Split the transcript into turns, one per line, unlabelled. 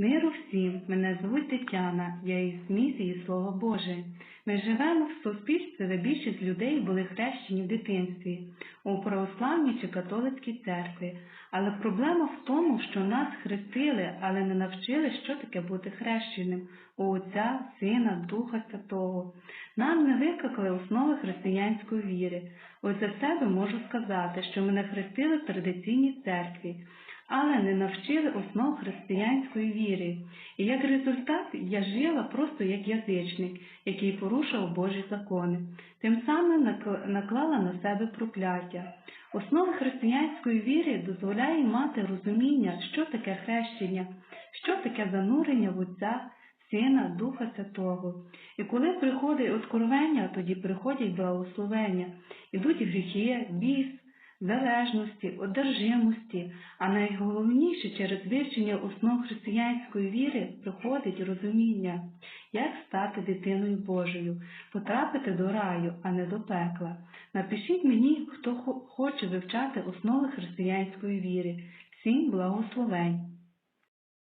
Миру всім, мене звуть Тетяна, я із місії Слово Боже. Ми живемо в суспільстві, де більшість людей були хрещені в дитинстві, у православній чи католицькій церкві. Але проблема в тому, що нас хрестили, але не навчили, що таке бути хрещеним у Отця, Сина, Духа Святого. Нам не викликали основи християнської віри. Ось за себе можу сказати, що мене хрестили в традиційній церкві але не навчили основ християнської віри. І як результат я жила просто як язичник, який порушив Божі закони, тим самим наклала на себе прокляття. Основи християнської віри дозволяє мати розуміння, що таке хрещення, що таке занурення в Отця, Сина, Духа Святого. І коли приходить откровення, тоді приходять благословення, ідуть гріхи, біс, залежності, одержимості, а найголовніше через вивчення основ християнської віри приходить розуміння, як стати дитиною Божою, потрапити до раю, а не до пекла. Напишіть мені, хто хоче вивчати основи християнської віри. Всім благословень!